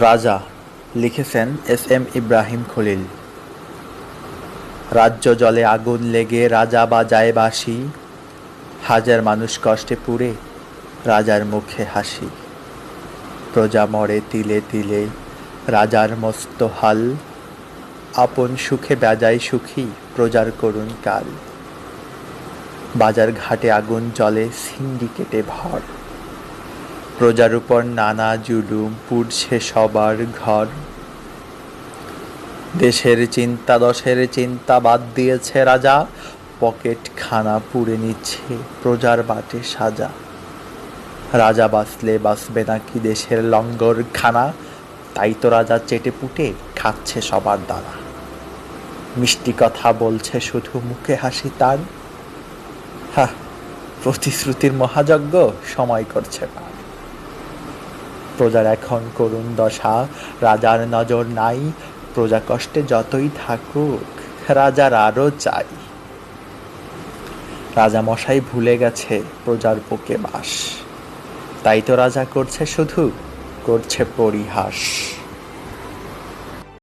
রাজা লিখেছেন S M Ibrahim Khalil. রাজ্য জলে আগুন লেগে রাজা বাজায় বাসি হাজার মানুষ কষ্টে পুড়ে রাজার মুখে হাসি। প্রজা মরে তিলে তিলে রাজার মস্ত হাল, আপন সুখে বেজায় সুখী প্রজার করুণ কাল। বাজার ঘাটে আগুন জলে সিন্ডিকেটে ভর। প্রজার উপর নানা জুলুম, পুড়ছে সবার ঘর। দেশের চিন্তা, দশের চিন্তা বাদ দিয়েছে রাজা। পকেট খানা পুড়ে নিচ্ছে প্রজার বাটে সাজা। রাজা বাঁচলে বাঁচবে নাকি দেশের লঙ্গর খানা তাই তো রাজা চেটে পুটে খাচ্ছে সবার দানা। মিষ্টি কথা বলছে শুধু মুখে হাসি তার। হা প্রতিশ্রুতির মহাযজ্ঞ সময় করছে পার প্রজার এখন করুণ দশা। রাজার নজর নাই, প্রজা কষ্টে যতই থাকুক, রাজার আরও চাই। রাজা মশাই ভুলে গেছে প্রজার বুকে বাস। তাই তো রাজা করছে শুধু, করছে পরিহাস।